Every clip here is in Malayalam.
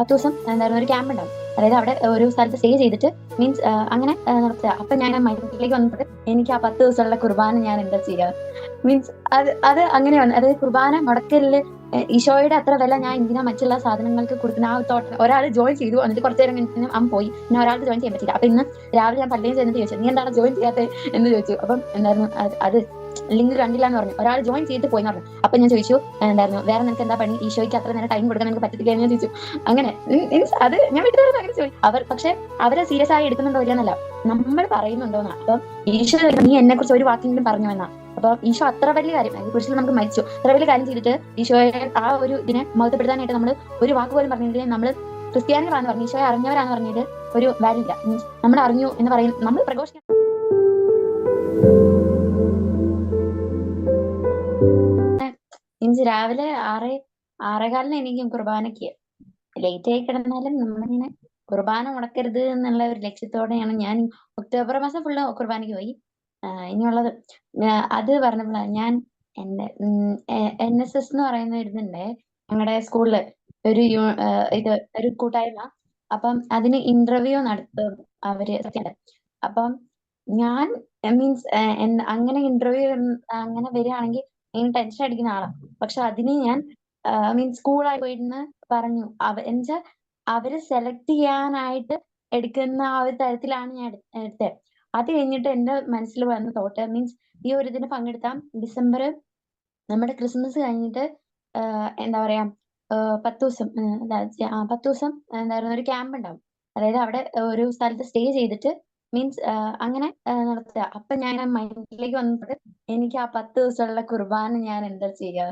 പത്ത് ദിവസം എന്തായിരുന്നു ഒരു ക്യാമ്പ് ഉണ്ടാവും. അതായത് അവിടെ ഒരു സ്ഥലത്ത് സ്റ്റേ ചെയ്തിട്ട് മീൻസ് അങ്ങനെ നടത്തുക. അപ്പൊ ഞാൻ മൈൻഡിലേക്ക് വന്നിട്ട് എനിക്ക് ആ പത്ത് ദിവസമുള്ള കുർബാന ഞാൻ എന്താ ചെയ്യുക? മീൻസ് അത് അത് അങ്ങനെ വന്നു അതായത് കുർബാന മുടക്കലിൽ ഈശോയുടെ അത്ര വില ഞാൻ എന്തിനാ മറ്റുള്ള സാധനങ്ങൾക്ക് കൊടുക്കുന്ന ആ തോട്ട? ഒരാൾ ജോയിൻ ചെയ്തു എന്നിട്ട് കുറച്ചു നേരം കഴിഞ്ഞിട്ട് അമ്മ പോയി. പിന്നെ ഒരാൾക്ക് ജോയിൻ ചെയ്യാൻ പറ്റില്ല അപ്പൊ ഇന്ന് രാവിലെ ഞാൻ പള്ളിയിൽ ചെന്നിട്ട് ചോദിച്ചു നീ എന്താണ് ജോയിൻ ചെയ്യാത്തത്? എന്ന് ചോദിച്ചു. അപ്പം എന്തായിരുന്നു അത് ലിങ്ക് കണ്ടില്ല എന്ന് പറഞ്ഞു. ഒരാൾ ജോയിൻ ചെയ്തിട്ട് പോയി പറഞ്ഞു. അപ്പൊ ഞാൻ ചോദിച്ചു എന്തായിരുന്നു? വേറെ നിനക്ക് എന്താ പണി? ഈശോയ്ക്ക് അത്ര നേരം ടൈം കൊടുക്കാൻ നിനക്ക് പറ്റത്തില്ല? എന്ന് ചോദിച്ചു. അങ്ങനെ മീൻസ് അത് ഞാൻ വീട്ടുകാരോട് അങ്ങനെ ചോദിച്ചു അവർ പക്ഷെ അവരെ സീരിയസ് ആയി എടുക്കുന്നുണ്ടോ ഇല്ലെന്നല്ല നമ്മൾ പറയുന്നുണ്ടോന്നാ അപ്പം ഈശോ നീ എന്നെ കുറിച്ച് ഒരു വാക്കെങ്കിലും പറഞ്ഞു എന്നാ. അപ്പൊ ഈശോ അത്ര വലിയ കാര്യം കുറിച്ച് നമുക്ക് മരിച്ചു. അത്ര വലിയ കാര്യം ചെയ്തിട്ട് ഈശോയെ ആ ഒരു ഇതിനെ മഹത്വപ്പെടുത്താനായിട്ട് നമ്മൾ ഒരു വാക്ക് പോലും പറഞ്ഞിട്ട് നമ്മൾ ക്രിസ്ത്യാനികളാന്ന് പറഞ്ഞു. ഈശോയെ അറിഞ്ഞവരാന്ന് പറഞ്ഞത് ഒരു മീൻസ് നമ്മൾ അറിഞ്ഞു എന്ന് പറയും. നമ്മൾ പ്രഘോഷിക്കാൻ മീൻസ് രാവിലെ ആറ് ആറേകാലിന് എനിക്കും കുർബാനയ്ക്ക്. ലേറ്റ് ആയി കിടന്നാലും നമ്മളിങ്ങനെ കുർബാന മുടക്കരുത് എന്നുള്ള ഒരു ലക്ഷ്യത്തോടെയാണ് ഞാൻ ഒക്ടോബർ മാസം ഫുള്ള് കുർബാനയ്ക്ക് പോയി. ഇനിയുള്ളത് അത് പറഞ്ഞപ്പോഴാണ് ഞാൻ എന്റെ എൻ എസ് എസ് എന്ന് പറയുന്ന ഇതുണ്ട് ഞങ്ങളുടെ സ്കൂളിൽ. ഒരു ഇത് ഒരു കൂട്ടായ്മ. അപ്പം അതിന് ഇന്റർവ്യൂ നടത്തും അവർ. അപ്പം ഞാൻ മീൻസ് അങ്ങനെ ഇന്റർവ്യൂ അങ്ങനെ വരികയാണെങ്കിൽ എനിക്ക് ടെൻഷൻ അടിക്കുന്ന ആളാണ് പക്ഷെ അതിനെ ഞാൻ മീൻസ് സ്കൂളായി പോയിരുന്ന് പറഞ്ഞു. അവ എന്നുവെച്ചാൽ അവർ സെലക്ട് ചെയ്യാനായിട്ട് എടുക്കുന്ന ആ ഒരു തരത്തിലാണ് ഞാൻ എടു- എടുത്തത് അത് കഴിഞ്ഞിട്ട് എന്റെ മനസ്സിൽ വന്ന തോട്ട് മീൻസ് ഈ ഒരു ഇതിന് പങ്കെടുത്താം. ഡിസംബർ നമ്മുടെ ക്രിസ്മസ് കഴിഞ്ഞിട്ട് എന്താ പറയാ പത്ത് ദിവസം പത്ത് ദിവസം എന്തായിരുന്നു ഒരു ക്യാമ്പ് ഉണ്ടാവും. അതായത് അവിടെ ഒരു സ്ഥലത്ത് സ്റ്റേ ചെയ്തിട്ട് മീൻസ് അങ്ങനെ നടത്തുക. അപ്പൊ ഞാൻ മൈൻഡിലേക്ക് വന്നത് എനിക്ക് ആ പത്ത് ദിവസമുള്ള കുർബാന ഞാൻ എന്താ ചെയ്യുക?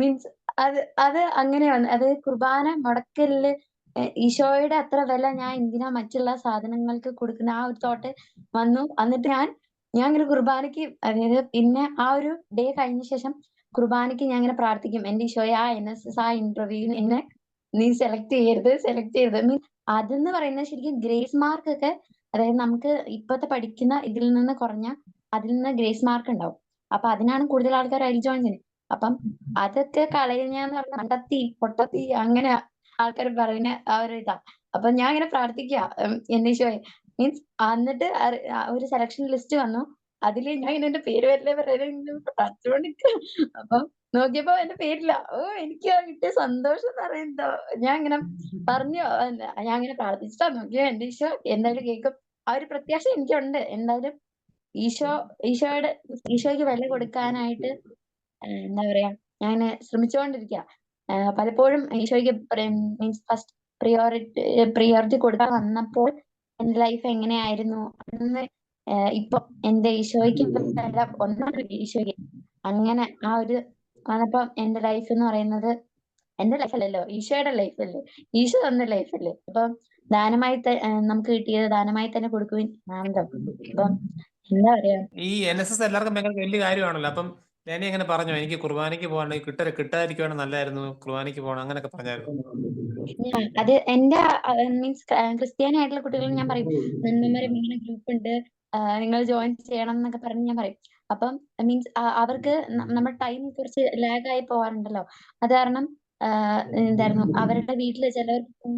മീൻസ് അത് അത് അങ്ങനെ അങ്ങനെയാണ്. അത് കുർബാന മുടക്കലിൽ ഈശോയുടെ അത്ര വില ഞാൻ എന്തിനാ മറ്റുള്ള സാധനങ്ങൾക്ക് കൊടുക്കുന്ന ആ ഒരു തോട്ട് വന്നു. എന്നിട്ട് ഞാൻ ഞാൻ ഇങ്ങനെ കുർബാനയ്ക്ക് അതായത് പിന്നെ ആ ഒരു ഡേ കഴിഞ്ഞ ശേഷം കുർബാനയ്ക്ക് ഞാൻ ഇങ്ങനെ പ്രാർത്ഥിക്കും. എന്റെ ഈശോയെ ആ എൻ എസ് എസ് ആ ഇന്റർവ്യൂവിന് എന്നെ നീ സെലക്ട് ചെയ്യരുത് സെലക്ട് ചെയ്യരുത്. മീൻസ് അതെന്ന് പറയുന്നത് ശരിക്കും ഗ്രേസ് മാർക്ക് ഒക്കെ അതായത് നമുക്ക് ഇപ്പോഴത്തെ പഠിക്കുന്ന ഇതിൽ നിന്ന് കുറഞ്ഞ അതിൽ നിന്ന് ഗ്രേസ് മാർക്ക് ഉണ്ടാവും. അപ്പൊ അതിനാണ് കൂടുതൽ ആൾക്കാർ അതിൽ ജോയിൻ ചെയ്യുന്നത്. അപ്പം അതൊക്കെ കളയുന്നതെന്ന് പറഞ്ഞാൽ കണ്ടെത്തി പൊട്ടത്തി അങ്ങനെ ആൾക്കാർ പറയുന്ന ആ ഒരു ഇതാ. അപ്പൊ ഞാൻ ഇങ്ങനെ പ്രാർത്ഥിക്കുക എന്നീശോയെ മീൻസ് എന്നിട്ട് ഒരു സെലക്ഷൻ ലിസ്റ്റ് വന്നു. അതിൽ ഞാൻ ഇങ്ങനെ എന്റെ പേര് വരില്ലേ പറയുന്നത് പ്രാർത്ഥിച്ചോണ്ടിരിക്കുക അപ്പം നോക്കിയപ്പോ എന്റെ പേരില്ല. ഓ എനിക്ക് കിട്ടിയ സന്തോഷം എന്ന് പറയുന്നതോ. ഞാൻ ഇങ്ങനെ പറഞ്ഞു ഞാൻ ഇങ്ങനെ പ്രാർത്ഥിച്ചിട്ടാ നോക്കിയോ. എന്റെ ഈശോ എന്തായാലും കേൾക്കും. ആ ഒരു പ്രത്യാശ എനിക്കുണ്ട്. എന്തായാലും ഈശോ ഈശോയുടെ ഈശോയ്ക്ക് വില കൊടുക്കാനായിട്ട് എന്താ പറയാ ഞാൻ ശ്രമിച്ചുകൊണ്ടിരിക്കുക പലപ്പോഴും ഈശോയ്ക്ക് മീൻസ് ഫസ്റ്റ് പ്രിയോറിറ്റി പ്രിയോറിറ്റി കൊടുക്കാൻ വന്നപ്പോൾ എന്റെ ലൈഫ് എങ്ങനെയായിരുന്നു? അന്ന് ഇപ്പൊ എന്റെ ഈശോയ്ക്ക് ഒന്നാണ് ഈശോയ്ക്ക്. അങ്ങനെ ആ ഒരു വന്നപ്പോ എന്റെ ലൈഫ് എന്ന് പറയുന്നത് എന്റെ ലൈഫ് അല്ലല്ലോ ഈശോയുടെ ലൈഫ് അല്ലേ? ഈശോ തന്ന ലൈഫ് അല്ലേ? അപ്പൊ ദാനമായി നമുക്ക് കിട്ടിയത് ദാനമായി തന്നെ കൊടുക്കുവിൻ. ആണല്ലോ അപ്പം എന്താ പറയാ? ഈ എൻ എസ് എസ് എല്ലാവർക്കും ഭയങ്കര വലിയ കാര്യമാണല്ലോ. അപ്പം ലേനി എങ്ങനെ പറഞ്ഞു എനിക്ക് കുർബാനയ്ക്ക് പോകണം കിട്ട കിട്ടാതിരിക്കുവാണ് നല്ലായിരുന്നു കുർബാനയ്ക്ക് പോകണം അങ്ങനെയൊക്കെ പറഞ്ഞായിരുന്നു. അത് എന്റെ മീൻസ് ക്രിസ്ത്യാനി ആയിട്ടുള്ള കുട്ടികൾ ഞാൻ പറയും നന്മമരം ഇങ്ങനെ ഗ്രൂപ്പ് ഉണ്ട് നിങ്ങൾ ജോയിൻ ചെയ്യണം എന്നൊക്കെ പറഞ്ഞ് ഞാൻ പറയും. അപ്പം മീൻസ് അവർക്ക് നമ്മൾ ടൈം കുറച്ച് ലാഗ് ആയി പോവാറുണ്ടല്ലോ. അത് കാരണം എന്തായിരുന്നു അവരുടെ വീട്ടിൽ ചിലവർക്ക്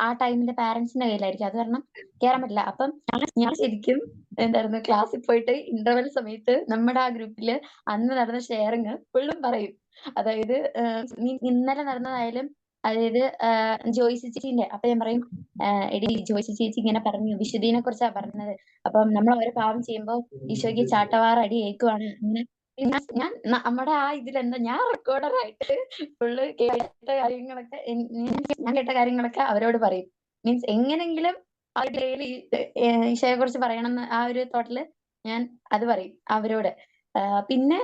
ആ ടൈമിൽ പാരന്റ്സിന്റെ കയ്യിലായിരിക്കും. അത് കാരണം കേറാൻ പറ്റില്ല. അപ്പം ഞാൻ- ശരിക്കും എന്തായിരുന്നു ക്ലാസ്സിൽ പോയിട്ട് ഇന്റർവെൽ സമയത്ത് നമ്മുടെ ആ ഗ്രൂപ്പിൽ അന്ന് നടന്ന ഷെയറിങ് ഫുള്ളും പറയും. അതായത് ഇന്നലെ നടന്നതായാലും അതായത് ജോയ്സി ചേച്ചിന്റെ അപ്പൊ ഞാൻ പറയും എടി ജോയ്സി ചേച്ചി ഇങ്ങനെ പറഞ്ഞു വിശുദ്ധീനെ കുറിച്ചാ പറഞ്ഞത്. അപ്പം നമ്മൾ ഓരോ പാവം ചെയ്യുമ്പോൾ ഈശോയ്ക്ക് ചാട്ടവാർ അടി ഏൽക്കുവാണ്. അങ്ങനെ ഞാൻ നമ്മുടെ ആ ഇതിലെന്താ ഞാൻ റെക്കോർഡർ ആയിട്ട് ഫുള്ള് കേട്ട കാര്യങ്ങളൊക്കെ ഞാൻ- കേട്ട കാര്യങ്ങളൊക്കെ അവരോട് പറയും. മീൻസ് എങ്ങനെങ്കിലും ഡെയിലി ഈശോയെ കുറിച്ച് പറയണം ആ ഒരു തോട്ടിൽ ഞാൻ അത് പറയും അവരോട്. പിന്നെ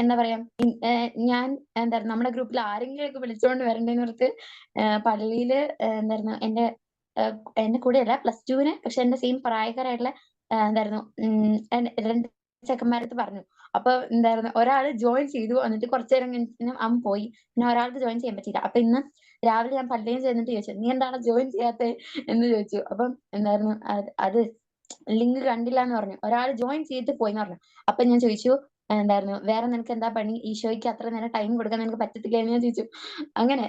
എന്താ പറയാ ഞാൻ എന്താ നമ്മുടെ ഗ്രൂപ്പിൽ ആരെങ്കിലും ഒക്കെ വിളിച്ചോണ്ട് വരണ്ടേന്ന് ഓർത്ത് പള്ളിയിൽ എന്തായിരുന്നു എന്റെ എന്റെ കൂടെയല്ല പ്ലസ് ടുവിന് പക്ഷെ എന്റെ സെയിം പ്രായക്കാരായിട്ടുള്ള എന്തായിരുന്നു രണ്ട് ചെക്കന്മാരടുത്ത് പറഞ്ഞു. അപ്പൊ എന്തായിരുന്നു ഒരാൾ ജോയിൻ ചെയ്തു എന്നിട്ട് കുറച്ചു നേരം കഴിഞ്ഞാൽ അവൻ പോയി. പിന്നെ ഒരാൾക്ക് ജോയിൻ ചെയ്യാൻ പറ്റിയില്ല. അപ്പൊ ഇന്ന് രാവിലെ ഞാൻ പള്ളിയിൽ ചെന്നിട്ട് ചോദിച്ചു നീ എന്താണ് ജോയിൻ ചെയ്യാത്തത് എന്ന് ചോദിച്ചു. അപ്പം എന്തായിരുന്നു അത് ലിങ്ക് കണ്ടില്ല എന്ന് പറഞ്ഞു ഒരാൾ ജോയിൻ ചെയ്തിട്ട് പോയി എന്ന് പറഞ്ഞു അപ്പൊ ഞാൻ ചോദിച്ചു എന്തായിരുന്നു വേറെ നിനക്ക് എന്താ പണി ഈശോയ്ക്ക് അത്ര നേരം ടൈം കൊടുക്കാൻ നിനക്ക് പറ്റത്തില്ല എന്ന് ഞാൻ ചോദിച്ചു. അങ്ങനെ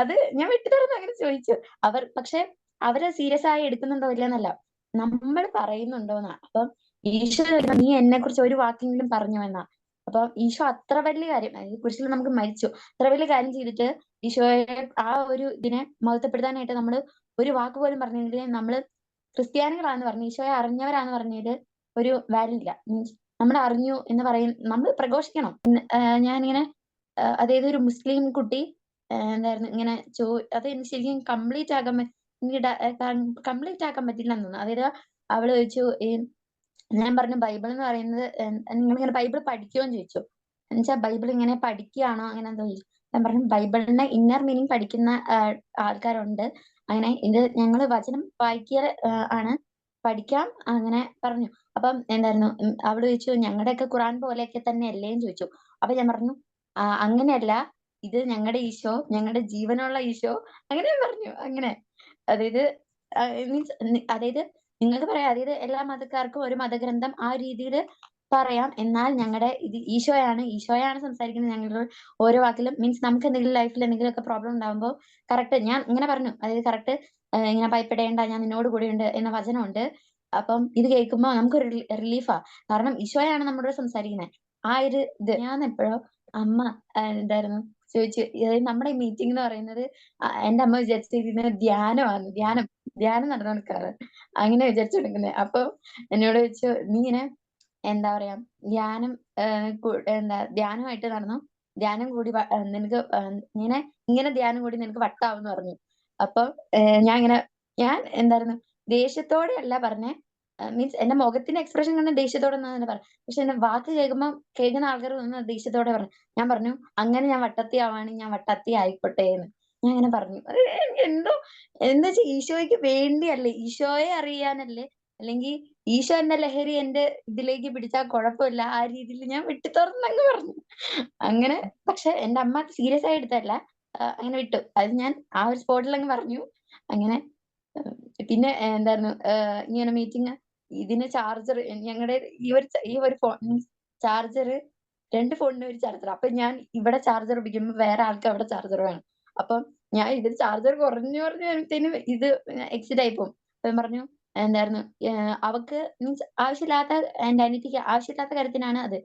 അത് ഞാൻ വിട്ടുതരുന്നു അങ്ങനെ ചോദിച്ചു. അവർ പക്ഷെ അവരെ സീരിയസ് ആയി എടുക്കുന്നുണ്ടോ ഇല്ലയോന്നല്ല. നമ്മൾ പറയുന്നുണ്ടോന്നാ. അപ്പം ഈശോ നീ എന്നെ കുറിച്ച് ഒരു വാക്കെങ്കിലും പറഞ്ഞു എന്നാ. അപ്പൊ ഈശോ അത്ര വലിയ കാര്യം കുരിശിൽ നമുക്ക് മരിച്ചു. അത്ര വലിയ കാര്യം ചെയ്തിട്ട് ഈശോയെ ആ ഒരു ഇതിനെ മഹത്വപ്പെടുത്താനായിട്ട് നമ്മൾ ഒരു വാക്ക് പോലും പറഞ്ഞില്ലെങ്കിൽ നമ്മൾ ക്രിസ്ത്യാനികളാന്ന് പറഞ്ഞ് ഈശോയെ അറിഞ്ഞവരാന്ന് പറഞ്ഞത് ഒരു വാല്യൂ ഇല്ല. മീൻസ് നമ്മൾ അറിഞ്ഞു എന്ന് പറയും നമ്മൾ പ്രഘോഷിക്കണം. ഞാനിങ്ങനെ അതായത് ഒരു മുസ്ലിം കുട്ടി എന്തായിരുന്നു ഇങ്ങനെ ചോ അത് എനിക്ക് ശരിക്കും കംപ്ലീറ്റ് ആക്കാൻ എനിക്ക് കംപ്ലീറ്റ് ആക്കാൻ പറ്റില്ലാന്ന് തോന്നുന്നു. അതായത് അവൾ ചോദിച്ചു ഞാൻ പറഞ്ഞു ബൈബിൾ എന്ന് പറയുന്നത് നിങ്ങൾ ഇങ്ങനെ ബൈബിൾ പഠിക്കുമോ എന്ന് ചോദിച്ചു. എന്നുവെച്ചാൽ ബൈബിൾ ഇങ്ങനെ പഠിക്കുകയാണോ അങ്ങനെ എന്തോ. ഞാൻ പറഞ്ഞു ബൈബിളിന്റെ ഇന്നർ മീനിങ് പഠിക്കുന്ന ആൾക്കാരുണ്ട്. അങ്ങനെ ഇത് ഞങ്ങൾ വചനം വായിക്കുക ആണ്. പഠിക്കാം അങ്ങനെ പറഞ്ഞു. അപ്പം എന്തായിരുന്നു ഉം അവൾ ചോദിച്ചു ഞങ്ങളുടെയൊക്കെ ഖുറാൻ പോലെയൊക്കെ തന്നെയല്ലേന്ന് ചോദിച്ചു. അപ്പൊ ഞാൻ പറഞ്ഞു ആ അങ്ങനെയല്ല. ഇത് ഞങ്ങളുടെ ഈശോ, ഞങ്ങളുടെ ജീവനുള്ള ഈശോ അങ്ങനെ പറഞ്ഞു. അങ്ങനെ. അതായത് മീൻസ് അതായത് നിങ്ങൾക്ക് പറയാം അതായത് എല്ലാ മതക്കാർക്കും ഒരു മതഗ്രന്ഥം ആ രീതിയിൽ പറയാം. എന്നാൽ ഞങ്ങളുടെ ഇത് ഈശോയാണ്. ഈശോയാണ് സംസാരിക്കുന്നത് ഞങ്ങളുടെ ഓരോ വാക്കിലും. മീൻസ് നമുക്ക് എന്തെങ്കിലും ലൈഫിൽ എന്തെങ്കിലും ഒക്കെ പ്രോബ്ലം ഉണ്ടാകുമ്പോൾ കറക്റ്റ് ഞാൻ ഇങ്ങനെ പറഞ്ഞു. അതായത് കറക്റ്റ് ഇങ്ങനെ ഭയപ്പെടേണ്ട ഞാൻ നിന്നോട് കൂടെയുണ്ട് എന്ന വചനമുണ്ട്. അപ്പം ഇത് കേൾക്കുമ്പോൾ നമുക്കൊരു റിലീ റിലീഫാ. കാരണം ഈശോയാണ് നമ്മളോട് സംസാരിക്കുന്നത് ആ ഒരു ഇത് ഞാൻ എപ്പോഴോ അമ്മ എന്തായിരുന്നു? ചോദിച്ചു. നമ്മുടെ മീറ്റിംഗ് എന്ന് പറയുന്നത് എന്റെ അമ്മ വിചാരിച്ചിരിക്കുന്നത് ധ്യാനമാണ്. ധ്യാനം. ധ്യാനം നടന്നു കൊടുക്കാറ് അങ്ങനെ വിചാരിച്ചു കൊടുക്കുന്നത് അപ്പൊ എന്നോട് ചോദിച്ചു നീ ഇങ്ങനെ എന്താ പറയാ ധ്യാനം എന്താ ധ്യാനമായിട്ട് നടന്നോ? ധ്യാനം കൂടി നിനക്ക് ഇങ്ങനെ ഇങ്ങനെ ധ്യാനം കൂടി നിനക്ക് വട്ടാവുംന്ന് പറഞ്ഞു. അപ്പൊ ഞാൻ ഇങ്ങനെ ഞാൻ എന്തായിരുന്നു ദേഷ്യത്തോടെ അല്ല പറഞ്ഞേ. മീൻസ് എന്റെ മുഖത്തിന്റെ എക്സ്പ്രഷൻ കണ്ട ദേഷ്യത്തോടെ തന്നെ പറഞ്ഞു പക്ഷെ എന്റെ വാക്ക് കേൾക്കുമ്പോ കേൾക്കുന്ന ആൾക്കാർ തോന്നുന്നത് ദേഷ്യത്തോടെ പറഞ്ഞു ഞാൻ പറഞ്ഞു അങ്ങനെ ഞാൻ വട്ടത്തി ആവാണെങ്കിൽ ഞാൻ വട്ടത്തി ആയിക്കോട്ടെ എന്ന് ഞാൻ അങ്ങനെ പറഞ്ഞു. എന്തോ എന്താ വെച്ചാ ഈശോയ്ക്ക് വേണ്ടിയല്ലേ ഈശോയെ അറിയാനല്ലേ അല്ലെങ്കിൽ ഈശോ എന്ന ലഹരി എന്റെ ഇതിലേക്ക് പിടിച്ചാൽ കുഴപ്പമില്ല. ആ രീതിയിൽ ഞാൻ വിട്ടു തുറന്നങ്ങ് പറഞ്ഞു. അങ്ങനെ പക്ഷെ എന്റെ അമ്മ സീരിയസ് ആയി എടുത്തല്ല അങ്ങനെ വിട്ടു. അത് ഞാൻ ആ ഒരു സ്പോട്ടിൽ അങ്ങ് പറഞ്ഞു. അങ്ങനെ പിന്നെ എന്തായിരുന്നു ഇങ്ങനെ മീറ്റിംഗ് ഇതിന് ചാർജർ ഞങ്ങളുടെ ഈ ഒരു ഈ ഒരു ഫോൺ ചാർജർ രണ്ട് ഫോണിന് ഒരു ചാർജർ. അപ്പൊ ഞാൻ ഇവിടെ ചാർജർ ഉപയോഗിക്കുമ്പോൾ വേറെ ആൾക്ക് അവിടെ ചാർജർ വേണം. അപ്പം ഞാൻ ഇതിൽ ചാർജർ കുറഞ്ഞു കുറഞ്ഞു ഇത് എക്സിറ്റ് ആയി പോകും. അപ്പൊ പറഞ്ഞു എന്തായിരുന്നു അവക്ക് മീൻസ് ആവശ്യമില്ലാത്ത എന്റെ അനിയത്തിക്ക് ആവശ്യമില്ലാത്ത കാര്യത്തിനാണ് അത്.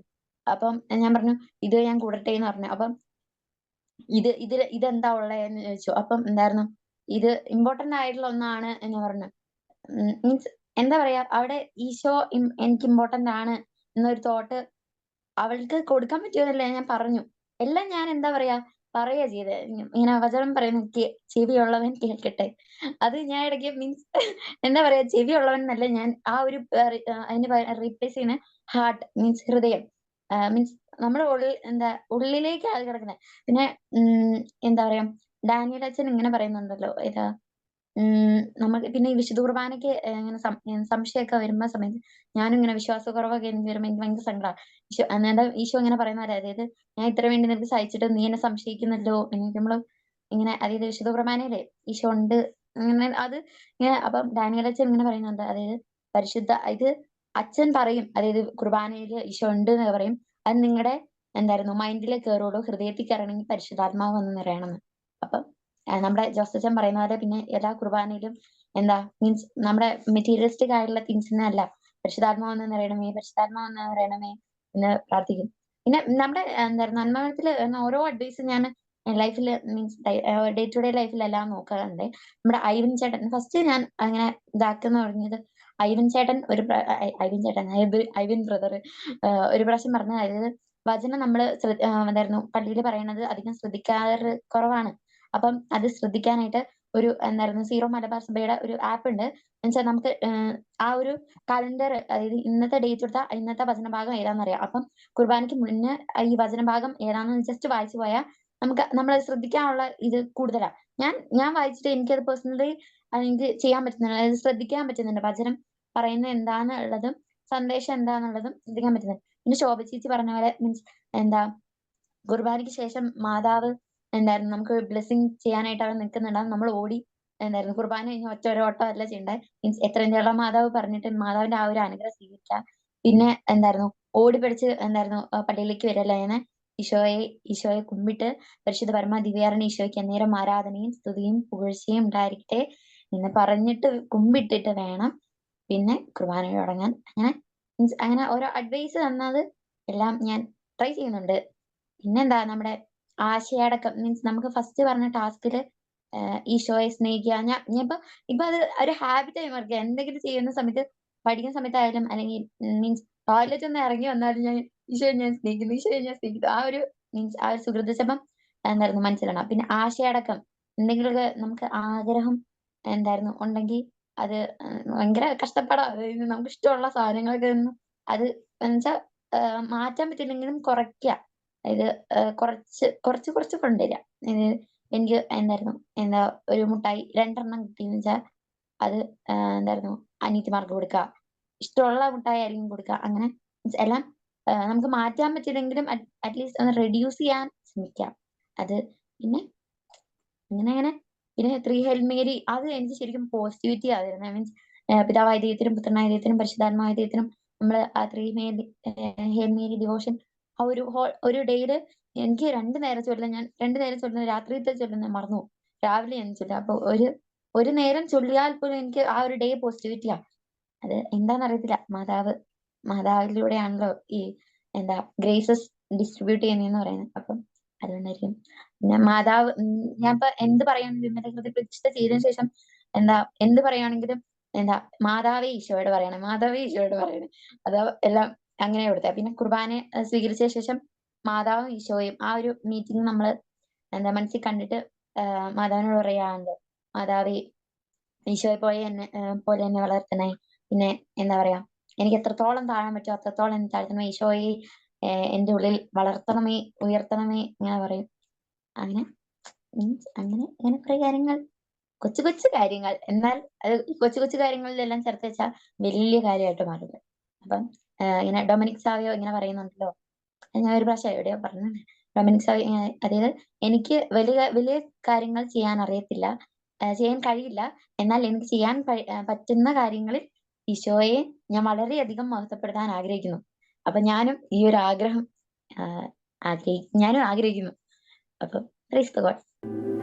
അപ്പം ഞാൻ പറഞ്ഞു ഇത് ഞാൻ കൂടട്ടെ എന്ന് പറഞ്ഞു. അപ്പം ഇത് ഇത് ഇതെന്താ ഉള്ളതെന്ന് ചോദിച്ചു. അപ്പം എന്തായിരുന്നു ഇത് ഇമ്പോർട്ടന്റ് ആയിട്ടുള്ള ഒന്നാണ് എന്ന് പറഞ്ഞു. മീൻസ് എന്താ പറയാ അവിടെ ഈശോ എനിക്ക് ഇമ്പോർട്ടന്റ് ആണ് എന്നൊരു തോട്ട് അവൾക്ക് കൊടുക്കാൻ പറ്റുമോന്നല്ല ഞാൻ പറഞ്ഞു. എല്ലാം ഞാൻ എന്താ പറയാ പറയാ ചെയ്തത് ഇങ്ങനെ വചനം പറയുന്ന ചെവിയുള്ളവൻ കേൾക്കട്ടെ. അത് ഞാൻ ഇടയ്ക്ക് മീൻസ് എന്താ പറയാ ചെവിയുള്ളവൻ എന്നല്ല ഞാൻ ആ ഒരു അതിന് റീപ്ലേസ് ചെയ്യുന്ന ഹാർട്ട് മീൻസ് ഹൃദയം. മീൻസ് നമ്മുടെ ഉള്ളിൽ എന്താ ഉള്ളിലേക്ക് അത് കിടക്കുന്നത് പിന്നെ എന്താ പറയാ ഡാനിയൽ അച്ഛൻ ഇങ്ങനെ പറയുന്നുണ്ടല്ലോ ഏതാ നമുക്ക് പിന്നെ ഈ വിശുദ്ധ കുർബാനയ്ക്ക് ഇങ്ങനെ സംശയമൊക്കെ വരുന്ന സമയത്ത് ഞാനും ഇങ്ങനെ വിശ്വാസക്കുറവൊക്കെ എനിക്ക് വരുമ്പോ എനിക്ക് ഭയങ്കര സങ്കടമാണ് ഈശോ ഈശോ ഇങ്ങനെ പറയുന്ന പോലെ അതായത് ഞാൻ ഇത്ര വേണ്ടി നിനക്ക് സഹിച്ചിട്ട് നീ എന്നെ സംശയിക്കുന്നല്ലോ എനിക്ക് നമ്മൾ ഇങ്ങനെ അതായത് വിശുദ്ധ കുർബാനയിലെ ഈശോ ഉണ്ട് അങ്ങനെ അത് ഇങ്ങനെ അപ്പം ഡാനിയേൽ അച്ഛൻ ഇങ്ങനെ പറയുന്നുണ്ട്. അതായത് പരിശുദ്ധ ഇത് അച്ഛൻ പറയും അതായത് കുർബാനയിൽ ഈശോ ഉണ്ട് എന്ന് പറയും. അത് നിങ്ങളുടെ എന്തായിരുന്നു മൈൻഡിൽ കയറുള്ളൂ ഹൃദയത്തിൽ കയറണമെങ്കിൽ പരിശുദ്ധാത്മാവ് വന്ന് നിറയണമെന്ന്. നമ്മുടെ ജോസച്ചൻ പറയുന്ന പോലെ പിന്നെ എല്ലാ കുർബാനയിലും എന്താ മീൻസ് നമ്മുടെ മെറ്റീരിയലിസ്റ്റിക് ആയിട്ടുള്ള തിങ്സിനെ അല്ല പരിശുദ്ധാത്മാവ് വന്ന് നിറയണമേ പരിശുദ്ധാത്മാവ് വന്ന് നിറയണമേ എന്ന് പ്രാർത്ഥിക്കും. പിന്നെ നമ്മുടെ എന്താ നന്മത്തിൽ ഓരോ അഡ്വൈസ് ഞാൻ ലൈഫിൽ മീൻസ് ഡേ ടു ഡേ ലൈഫിലെല്ലാം നോക്കാറുണ്ട്. നമ്മുടെ ഐവൻ ചേട്ടൻ ഫസ്റ്റ് ഞാൻ അങ്ങനെ ഇതാക്കുന്ന പറഞ്ഞത് ഐവൻ ചേട്ടൻ ഒരു ഐവൻ ചേട്ടൻ ഐവിൻ ബ്രദർ ഒരു പ്രാവശ്യം പറഞ്ഞ അതായത് വചനം ഏഹ് എന്തായിരുന്നു പള്ളിയിൽ പറയണത് അധികം ശ്രദ്ധിക്കാറ് കുറവാണ്. അപ്പം അത് ശ്രദ്ധിക്കാനായിട്ട് ഒരു എന്തായിരുന്നു സീറോ മലബാർ സഭയുടെ ഒരു ആപ്പ് ഉണ്ട്. എന്നുവെച്ചാൽ നമുക്ക് ആ ഒരു കലണ്ടർ അതായത് ഇന്നത്തെ ഡേറ്റ് എടുത്താൽ ഇന്നത്തെ വചനഭാഗം ഏതാന്നറിയാം. അപ്പം കുർബാനയ്ക്ക് മുന്നേ ഈ വചനഭാഗം ഏതാണെന്ന് ജസ്റ്റ് വായിച്ചു പോയാൽ നമുക്ക് നമ്മൾ ശ്രദ്ധിക്കാനുള്ള ഇത് കൂടുതലാണ് ഞാൻ ഞാൻ വായിച്ചിട്ട് എനിക്കത് പേഴ്സണലി എനിക്ക് ചെയ്യാൻ പറ്റുന്നുണ്ട്. അതായത് ശ്രദ്ധിക്കാൻ പറ്റുന്നുണ്ട്. വചനം പറയുന്നത് എന്താന്നുള്ളതും സന്ദേശം എന്താന്നുള്ളതും ശ്രദ്ധിക്കാൻ പറ്റുന്നുണ്ട്. പിന്നെ ശോഭ ചേച്ചി പറഞ്ഞ പോലെ മീൻസ് എന്താ കുർബാനയ്ക്ക് ശേഷം മാതാവ് എന്തായിരുന്നു? നമുക്ക് ബ്ലെസ്സിങ് ചെയ്യാനായിട്ട് അവിടെ നിൽക്കുന്നുണ്ടാവും. നമ്മൾ ഓടി എന്തായിരുന്നു? കുർബാന കഴിഞ്ഞ് ഒറ്റ ഒരു ഓട്ടം അല്ല ചെയ്യണ്ടേ. മീൻസ് എത്രയും ജള്ള മാതാവ് പറഞ്ഞിട്ട് മാതാവിന്റെ ആ ഒരു അനുഗ്രഹം സ്വീകരിക്കുക. പിന്നെ എന്തായിരുന്നു? ഓടി പിടിച്ച് എന്തായിരുന്നു? പള്ളിയിലേക്ക് വരല്ല ഞാൻ ഈശോയെ ഈശോയെ കുമ്പിട്ട് പരിശുദ്ധ പരമ ദിവ്യാരണ ഈശോയ്ക്ക് അന്നേരം ആരാധനയും സ്തുതിയും പുകഴ്ചയും ഉണ്ടായിരിക്കട്ടെ എന്ന് പറഞ്ഞിട്ട് കുമ്പിട്ടിട്ട് വേണം പിന്നെ കുർബാന തുടങ്ങാൻ അങ്ങനെ മീൻസ് അങ്ങനെ ഓരോ അഡ്വൈസ് തന്നത് എല്ലാം ഞാൻ ട്രൈ ചെയ്യുന്നുണ്ട്. പിന്നെന്താ? നമ്മുടെ ആശയടക്കം മീൻസ് നമുക്ക് ഫസ്റ്റ് പറഞ്ഞ ടാസ്കിൽ ഈശോയെ സ്നേഹിക്കുക. ഞാൻ ഞാൻ ഇപ്പൊ ഇപ്പൊ അത് ഒരു ഹാബിറ്റ് ആയി മാറുക എന്തെങ്കിലും ചെയ്യുന്ന സമയത്ത് പഠിക്കുന്ന സമയത്തായാലും അല്ലെങ്കിൽ മീൻസ് ടോയ്ലറ്റ് ഒന്ന് ഇറങ്ങി വന്നാലും ഞാൻ ഈശോയെ ഞാൻ സ്നേഹിക്കുന്നു. ഈശോയെ ഞാൻ സ്നേഹിക്കുന്നു. ആ ഒരു മീൻസ് ആ ഒരു സുഹൃതശപം എന്തായിരുന്നു മനസ്സിലാണ്? പിന്നെ ആശയടക്കം. എന്തെങ്കിലുമൊക്കെ നമുക്ക് ആഗ്രഹം എന്തായിരുന്നു? ഉണ്ടെങ്കിൽ അത് ഭയങ്കര കഷ്ടപ്പാടാ. നമുക്ക് ഇഷ്ടമുള്ള സാധനങ്ങളൊക്കെ ഒന്ന് അത് എന്നുവെച്ചാൽ മാറ്റാൻ പറ്റില്ലെങ്കിലും കുറയ്ക്കുക. അതായത് കുറച്ച് കുറച്ച് കുറച്ച് കൊണ്ടുവരിക എനിക്ക് എന്തായിരുന്നു എന്താ ഒരു മുട്ടായി രണ്ടെണ്ണം കിട്ടിയെന്ന് വെച്ചാൽ അത് എന്തായിരുന്നു അനിയത്തിമാർക്ക് കൊടുക്കുക ഇഷ്ടമുള്ള മുട്ടായി ആയിരിക്കും കൊടുക്കുക അങ്ങനെ എല്ലാം നമുക്ക് മാറ്റാൻ പറ്റിയില്ലെങ്കിലും അറ്റ്ലീസ്റ്റ് ഒന്ന് റെഡ്യൂസ് ചെയ്യാൻ ശ്രമിക്കാം. അത് പിന്നെ അങ്ങനെ അങ്ങനെ പിന്നെ ത്രീ ഹെൽമേരി അത് എനിക്ക് ശരിക്കും പോസിറ്റിവിറ്റി ആയിരുന്നു മീൻസ് പിതാവായ ദൈവത്തിനും പുത്രനായ ദൈവത്തിനും പരിശുദ്ധാത്മാവായ ദൈവത്തിനും നമ്മൾ ആ ത്രീ മേരി ഹെൽമേരി ഡിവോഷൻ ഒരു ഒരു ഡേയിൽ എനിക്ക് രണ്ട് നേരം ചൊല്ലാൻ ഞാൻ രണ്ട് നേരം ചൊല്ലുന്ന രാത്രിയിലത്തെ ചൊല്ലുന്ന മറന്നു പോകും. രാവിലെ ഞാൻ ചൊല്ലുക അപ്പൊ ഒരു ഒരു നേരം ചൊല്ലിയാൽ പോലും എനിക്ക് ആ ഒരു ഡേ പോസിറ്റിവിറ്റിയാ അത് എന്താന്ന് അറിയത്തില്ല. മാതാവ് മാതാവിലൂടെയാണല്ലോ ഈ എന്താ ഗ്രേസസ് ഡിസ്ട്രിബ്യൂട്ട് ചെയ്യുന്നതെന്ന് പറയുന്നത്. അപ്പം അതുകൊണ്ടായിരിക്കും. പിന്നെ മാതാവ് ഞാൻ ഇപ്പൊ എന്ത് പറയുകയാണെങ്കിലും മറ്റേ പ്രതിഷ്ഠ ചെയ്തതിനു ശേഷം എന്താ എന്ത് പറയുകയാണെങ്കിലും എന്താ മാതാവേ ഈശോയോട് പറയണം മാതാവേ ഈശോയോട് പറയണം. അതാ എല്ലാം അങ്ങനെ കൊടുത്തത് പിന്നെ കുർബാന സ്വീകരിച്ച ശേഷം മാതാവും ഈശോയും ആ ഒരു മീറ്റിംഗ് നമ്മൾ എന്താ മനസ്സിൽ കണ്ടിട്ട് മാതാവിനോട് പറയാറുണ്ട് മാതാവ് ഈശോയെ പോലെ എന്നെ പോലെ എന്നെ വളർത്തണേ. പിന്നെ എന്താ പറയാ എനിക്ക് എത്രത്തോളം താഴാൻ പറ്റുമോ അത്രത്തോളം എന്നെ താഴ്ത്തണമേ ഈശോയെ എന്റെ ഉള്ളിൽ വളർത്തണമേ ഉയർത്തണമേ ഇങ്ങനെ പറയും. അങ്ങനെ മീൻസ് അങ്ങനെ അങ്ങനെ കുറെ കാര്യങ്ങൾ കൊച്ചു കൊച്ചു കാര്യങ്ങൾ. എന്നാൽ അത് കൊച്ചു കൊച്ചു കാര്യങ്ങളിലെല്ലാം ചേർത്ത് വെച്ചാൽ വലിയ കാര്യമായിട്ട് മാറുന്നത് അപ്പം ഇങ്ങനെ ഡൊമിനിക് സാവിയോ ഇങ്ങനെ പറയുന്നുണ്ടല്ലോ. ഞാൻ ഒരു പ്രാവശ്യം എവിടെയോ പറഞ്ഞത് ഡൊമിനിക് സാവിയോ അതായത് എനിക്ക് വലിയ വലിയ കാര്യങ്ങൾ ചെയ്യാൻ അറിയത്തില്ല. ചെയ്യാൻ കഴിയില്ല. എന്നാൽ എനിക്ക് ചെയ്യാൻ പറ്റുന്ന കാര്യങ്ങളിൽ ഈശോയെ ഞാൻ വളരെയധികം മഹത്വപ്പെടുത്താൻ ആഗ്രഹിക്കുന്നു. അപ്പൊ ഞാനും ഈ ഒരു ആഗ്രഹം ആഗ്രഹി ഞാനും ആഗ്രഹിക്കുന്നു. അപ്പൊ ഗോഡ്